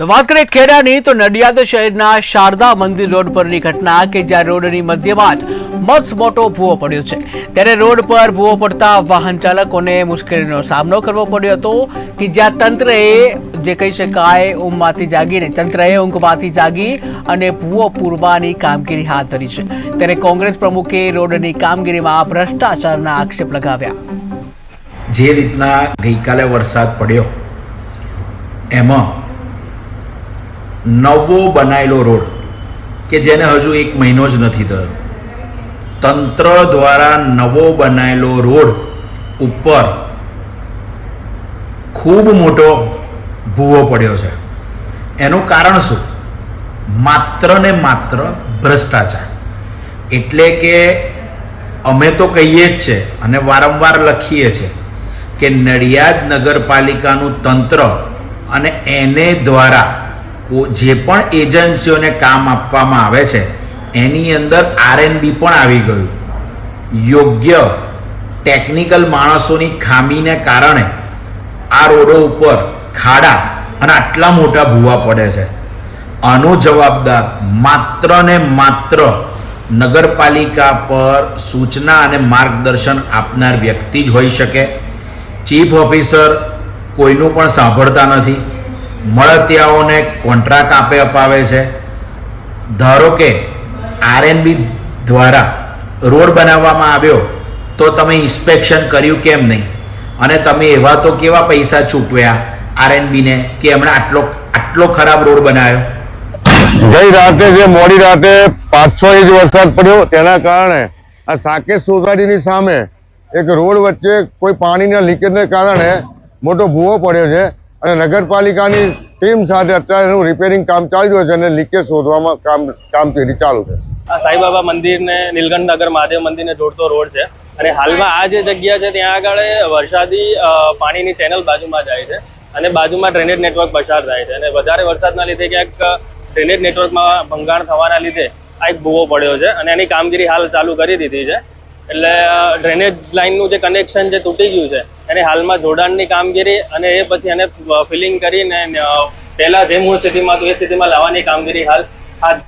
તો વાત કરીએ ખેડાની, તો નડિયાદ શહેરના શારદા મંદિર રોડ પરની ઘટના કે જ્યાં રોડની મધ્યમાં મસ્ત મોટો ભૂવો પડ્યો છે. ત્યારે રોડ પર ભૂવો પડતા વાહન ચાલકોને મુશ્કેલીનો સામનો કરવો પડ્યો હતો કે જ્યાં તંત્રએ જે કહી શકાય ઊંઘમાંથી જાગીને, તંત્રએ ઊંઘમાંથી જાગી અને ભૂવો પૂરવાની કામગીરી હાથ ધરી છે. ત્યારે કોંગ્રેસ પ્રમુખે રોડની કામગીરીમાં ભ્રષ્ટાચારના આક્ષેપ લગાવ્યા. જે રીતના ગઈકાલે વરસાદ પડ્યો, એમાં નવો બનાયેલો રોડ, કે જેને હજુ એક મહિનો જ નથી થયો. તંત્ર દ્વારા નવો બનાવેલો રોડ ઉપર ખૂબ મોટો ભૂવો પડ્યો છે. એનું કારણ શું? માત્ર ને માત્ર ભ્રષ્ટાચાર. એટલે કે અમે તો કહીએ જ છે અને વારંવાર લખીએ છીએ કે નડિયાદ નગરપાલિકાનું તંત્ર અને એને દ્વારા જે પણ એજન્સીઓને કામ આપવામાં આવે છે, એની અંદર આરએનબી પણ આવી ગયું. યોગ્ય ટેકનિકલ માણસોની ખામીને કારણે આ રોડો ઉપર ખાડા અને આટલા મોટા ભૂવા પડે છે. આનો જવાબદાર માત્ર ને માત્ર નગરપાલિકા પર સૂચના અને માર્ગદર્શન આપનાર વ્યક્તિ જ હોઈ શકે. ચીફ ઓફિસર કોઈનું પણ સાંભળતા નથી. મળતિયાઓને કોન્ટ્રાક્ટ આપે અપાવે છે. ધારો કે આરએનબી દ્વારા રોડ બનાવવામાં આવ્યો, તો તમે ઇન્સ્પેક્શન કર્યું કેમ નહીં? અને તમે એવા તો કેવા પૈસા ચૂકવ્યા આરએનબીને કે એમણે આટલો આટલો ખરાબ રોડ બનાવ્યો? ગઈ રાતે જે મોડી રાતે પાંચ છ ઇંચ વરસાદ પડ્યો, તેના કારણે આ સાકેત સોસાયટીની સામે એક રોડ વચ્ચે કોઈ પાણીના લીકેજને કારણે મોટો ભૂવો પડ્યો છે. અને નગરપાલિકાની ટીમ સાથે અત્યારે એનું રિપેરિંગ કામ ચાલી છે અને લીકેજ શોધવામાં કામ કામગીરી ચાલુ છે. આ ને નીલકંઠ નગર મહાદેવ મંદિરને જોડતો રોડ છે. અને હાલમાં આ જે જગ્યા છે, ત્યાં આગળ વરસાદી પાણીની ચેનલ બાજુમાં જાય છે અને બાજુમાં ડ્રેનેજ નેટવર્ક પસાર થાય છે. અને વધારે વરસાદના લીધે ક્યાંક ડ્રેનેજ નેટવર્કમાં ભંગાણ થવાના લીધે આ એક ભૂવો પડ્યો છે અને એની કામગીરી હાલ ચાલુ કરી દીધી છે. એટલે ડ્રેનેજ લાઇનનું જે કનેક્શન જે તૂટી ગયું છે, એની હાલમાં જોડાણની કામગીરી અને એ પછી એને ફિલિંગ કરીને પહેલાં જે મૂળ સ્થિતિમાં હતું, એ સ્થિતિમાં લાવવાની કામગીરી હાલ, હાથ